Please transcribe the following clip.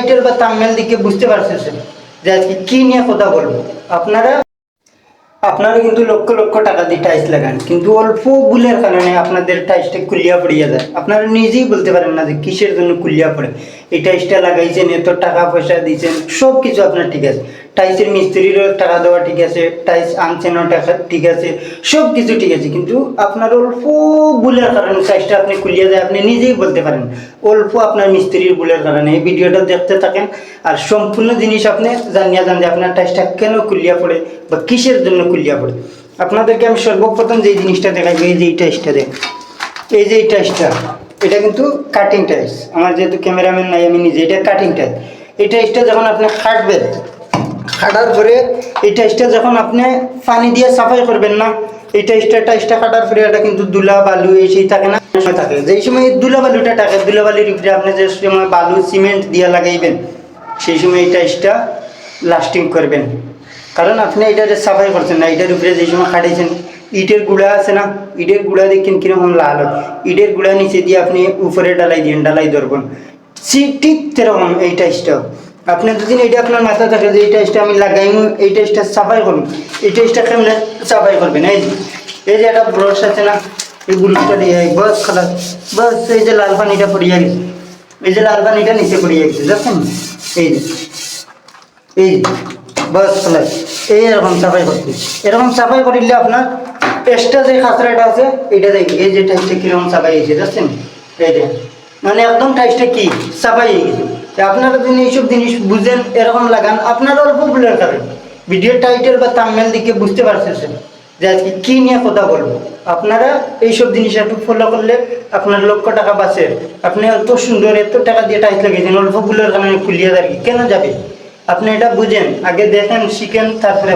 Title বা তামমেল দিকে বুঝতে পারতেছেন যে আজকে কি নিয়ে কথা বলব? আপনারা আপনারা কিন্তু লক্ষ লক্ষ টাকা দিয়ে টাইস লাগান, কিন্তু অল্প ভুলের কারণে আপনাদের টাইসটা কুলিয়া পড়িয়া যায়। আপনারা নিজেই বলতে পারেন না যে কিসের জন্য কুলিয়া পড়ে। এই টাইসটা লাগাইছেন, এত টাকা পয়সা দিয়েছেন সব কিছু আপনার ঠিক আছে। টাইসের মিস্ত্রিরও টাকা দেওয়া ঠিক আছে টাইস আনছেনও টাকা ঠিক আছে সব কিছু ঠিক আছে, কিন্তু আপনার অল্প ভুলের কারণে টাইসটা আপনি কুলিয়া যায় আপনি নিজেই বলতে পারেন। অল্প আপনার মিস্ত্রির ভুলের কারণে। এই ভিডিওটা দেখতে থাকেন আর সম্পূর্ণ জিনিস আপনি জানিয়ে যান যে আপনার টাইসটা কেন খুলিয়া পড়ে বা কিসের জন্য খুলিয়া পড়ে। আপনাদেরকে আমি সর্বপ্রথম যে জিনিসটা দেখাইবো, এই যে এই টাইসটা দেখ। এই যে এই টাইসটা এটা কিন্তু কাটিং টাইস আমার যেহেতু ক্যামেরাম্যান নাই, আমি নিজে এটা কাটিং টাইস এই টাইসটা যখন আপনি কাটবেন কাটার পরে এই টাইসটা যখন আপনি পানি দিয়ে সাফাই করবেন না, এই টাইসটা টাইসটা কাটার পরে এটা কিন্তু দুলা বালু এই সেই থাকে না থাকে। যেই সময় দুলা বালুটা থাকে, দুলা বালুর উপরে আপনি যে সময় বালু, সিমেন্ট দিয়ে লাগাইবেন, সেই সময় এই টাইসটা লাস্টিং করবেন। কারণ আপনি এটা যে সাফাই করছেন না এটার উপরে যে সময় কাটাইছেন ইটের গুঁড়া আছে না, ইটের গুঁড়া দেখেন কীরকম লাল হয়। ইটের গুঁড়া নিচে দিয়ে আপনি উপরে ডালাই দিন ডালাই ধরবেন। ঠিক সেরকম এই টাইসটাও। আপনি যদি এটা আপনার মাথায় থাকে যে এই টাইসটা আমি লাগাইম, এই টাইসটা সাফাই করুন। এই টাইসটা কেমনে সাফাই করবেন? এই যে এই যে একটা ব্রাশ আছে না, এই গুলিটা দিয়ে বস খালাস বস, এই যে লাল পানিটা পড়িয়া গেছে। এই যে লাল পানিটা নিচে পড়িয়া গেছে, দেখছেন? এই যে, এই বাস খালাস এই এরকম সাফাই করতে এরকম সাফাই করিলে আপনার এক্সট্রা যে খাসরাটা আছে এটা দেখি এই যে টাইসটা কীরকম সাফাই হয়েছে, দেখছেন? এই যে মানে একদম টাইসটা কি? সাফাই হয়ে গেছে। আপনারা যদি এইসব জিনিস বুঝেন, এরকম লাগান। আপনারা অল্প ভুলের কারণ। ভিডিও টাইটেল বা তামমেল দিকে বুঝতে পারছেন যে আজকে কি নিয়ে কথা বলব। আপনারা এইসব জিনিস একটু ফলো করলে আপনার লক্ষ টাকা বাঁচে। আপনি এত সুন্দর এত টাকা দিয়ে টাইট লাগিয়েছেন অল্প ভুলের কারণে খুলিয়ে কি কেন যাবে? আপনি এটা বুঝেন, আগে দেখেন, শিখেন, তারপরে